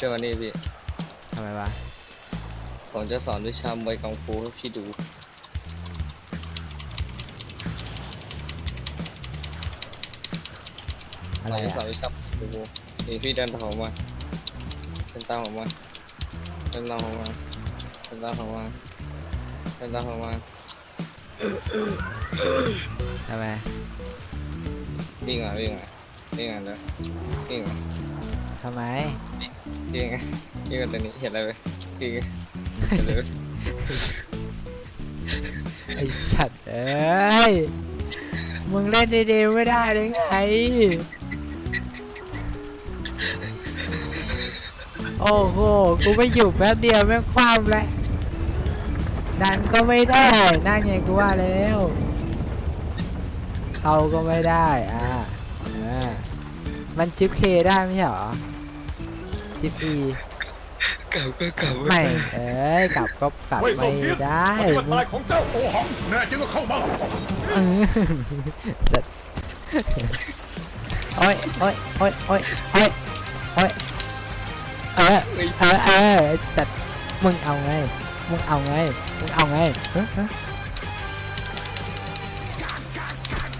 เจ้าวันนี้พี่ ทำไมวะ ผมจะสอนวิชามวยกังฟูให้พี่ดู อะไรผมจะสออะนวิชามวยกังฟูนี่พี่เดินตามผมมาเดินตามผมมาเดินตามผมมาเดินตามผมมาเดินตามผมมาทำไม วิ่งอะวิ่งอะวิ่งอะเลยวิ่งอะ ทำไมวิ่งอะวิ่งอะตรงนี้เห็นอะไรไหมวิ่งอะเห็นอะไรไหมไอสัตว์เอ้ย มึงเล่นดีๆไม่ได้เลยไง โอ้โห กูไม่อยู่แป๊บเดียวแม่งคว่ำแล้วดันก็ไม่ได้ นั่นไงกูว่าแล้วเขาก็ไม่ได้ อ่าอ่า มันชิปเคได้ไม่ใช่เหรอ ชิปอีเก่าก็เก่าไม่ เอ้ยกลับก็กลับเว่ยไม่เซาเทียนได้ปฏิบัติมึงตายของเจ้าโอหังแน่จริงก็เข้ามาเออสัตว์โอ้ยโอ้ยโอ้ยโอ้ยโอ้ยโอ้ยเออเออเออไอ้สัตว์มึงเอาไง มึงเอาไง มึงเอาไงเฮ้ยเฮ้ย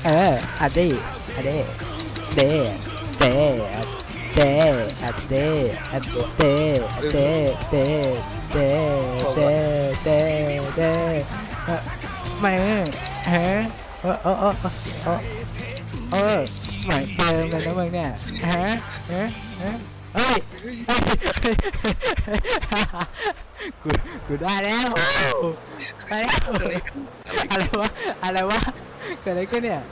เอออะดิอะดิเด เดเดอะเดอะเดอะเดเดเดเดเดเดเดเออไม่ฮะเออเออเออเออเออหมือนเดิมเลยนะมึงเนี่ยฮะฮะฮะเฮ้ยเฮ้ยกูกูได้แล้วได้แล้วอะไรวะอะไรวะเกิดอะไรขึ้นเนี่ย